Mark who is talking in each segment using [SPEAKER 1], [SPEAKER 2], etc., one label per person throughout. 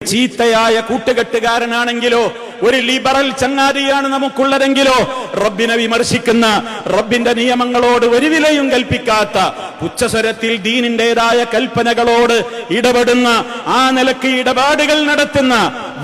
[SPEAKER 1] ചീത്തയായ കൂട്ടുകെട്ടുകാരനാണെങ്കിലോ ഒരു ലിബറൽ ചങ്ങാതിയാണ് നമുക്കുള്ളതെങ്കിലോ റബ്ബിനെ വിമർശിക്കുന്ന റബ്ബിന്റെ നിയമങ്ങളോട് ഒരു വിലയും കൽപ്പിക്കാത്ത ഉച്ചസ്വരത്തിൽ ദീനിന്റേതായ കൽപ്പനകളോട് ഇടപെടുന്ന ആ നിലയ്ക്ക് ഇടപാടുകൾ നടത്തുന്ന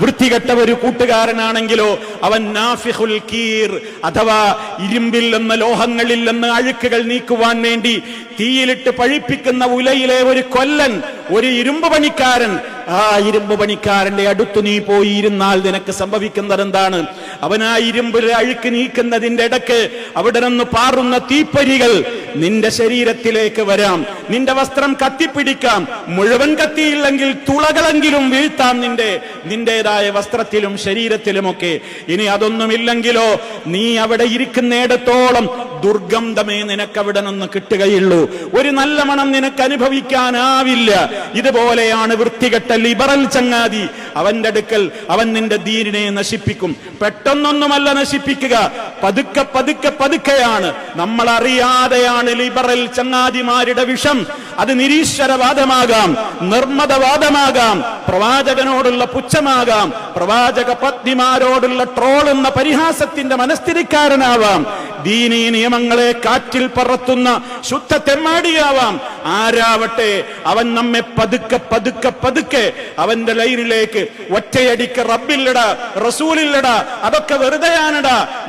[SPEAKER 1] വൃത്തികെട്ട ഒരു കൂട്ടുകാരനാണെങ്കിലോ അവൻ നാഫിഹുൽ കീർ അഥവാ ഇരുമ്പിൽ നിന്ന് ലോഹങ്ങളിൽ നിന്ന് അഴുക്കുകൾ നീക്കുവാൻ വേണ്ടി തീയിലിട്ട് പഴിപ്പിക്കുന്ന ഉലയിലെ ഒരു കൊല്ലൻ ഒരു ഇരുമ്പ് പണിക്കാരൻ. ആ ഇരുമ്പ് പണിക്കാരന്റെ അടുത്തു നീ പോയിരുന്നാൽ നിനക്ക് സംഭവിക്കുന്നത് എന്താണ് അവൻ ആ ഇരുമ്പിൽ അഴുക്ക് നീക്കുന്നതിന്റെ ഇടയ്ക്ക് അവിടെ നിന്ന് പാറുന്ന തീപ്പരികൾ നിന്റെ ശരീരത്തിലേക്ക് വരാം. നിന്റെ വസ്ത്രം കത്തിപ്പിടിക്കാം. മുഴുവൻ കത്തിയില്ലെങ്കിൽ തുളകളെങ്കിലും വീഴ്ത്താം നിന്റെ. നിന്റേതായ വസ്ത്രത്തിലും ശരീരത്തിലുമൊക്കെ. ഇനി അതൊന്നുമില്ലെങ്കിലോ നീ അവിടെ ഇരിക്കുന്നിടത്തോളം ദുർഗന്ധമേ നിനക്കവിടെ നിന്ന് കിട്ടുകയുള്ളൂ. ഒരു നല്ല മണം നിനക്ക് അനുഭവിക്കാനാവില്ല. ഇതുപോലെയാണ് വൃത്തികെട്ട ലിബറൽ ചങ്ങാതി. അവന്റെ അടുക്കൽ അവൻ നിന്റെ ദീനിനെ നശിപ്പിക്കും. പെട്ടെന്നൊന്നുമല്ല നശിപ്പിക്കുക. പതുക്കെ പതുക്കെ പതുക്കെയാണ്. നമ്മൾ അറിയാതെയാണ് ലിബറൽ ചങ്ങാതിമാരുടെ വിഷം. അത് നിരീശ്വരവാദമാകാം. നിർമ്മതവാദമാകാം പ്രവാചകനോടുള്ള പുച്ഛമാകാം. പ്രവാചക പത്നിമാരോടുള്ള ട്രോൾ എന്ന പരിഹാസത്തിന്റെ മനസ്ഥിതിക്കാരനാവാം. ദീനീ നിയമങ്ങളെ കാറ്റിൽ പറത്തുന്ന ശുദ്ധ തെമ്മാടിയാവാം. ആരാവട്ടെ? അവൻ നമ്മെ പതുക്കെ പതുക്കെ പതുക്കെ അവന്റെ ലൈനിലേക്ക് ഒറ്റയടിക്ക് റബ്ബില്ലട റസൂലില്ലട അതൊക്കെ വെറുതെയാണട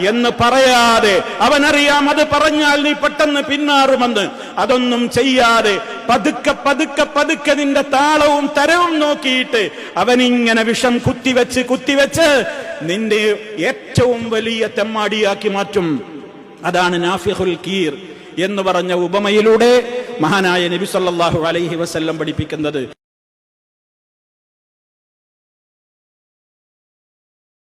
[SPEAKER 1] എന്ന് പറയാതെ അവനറിയാം അത് പറഞ്ഞാൽ നീ പെട്ടെന്ന് പിന്മാറുമെന്ന് അതൊന്നും ചെയ്യാതെ പതുക്കെ പതുക്കെ പതുക്കെ നിന്റെ താളവും തരവും നോക്കിയിട്ട് അവനിങ്ങനെ വിഷം കുത്തിവെച്ച് കുത്തിവെച്ച് നിന്റെ ഏറ്റവും വലിയ തെമ്മാടിയാക്കി മാറ്റും. അതാണ് നാഫിഹുൽ കീർ എന്ന് പറഞ്ഞ ഉപമയിലൂടെ മഹാനായ നബി സല്ലല്ലാഹു അലൈഹി വസല്ലം പഠിപ്പിക്കുന്നത്.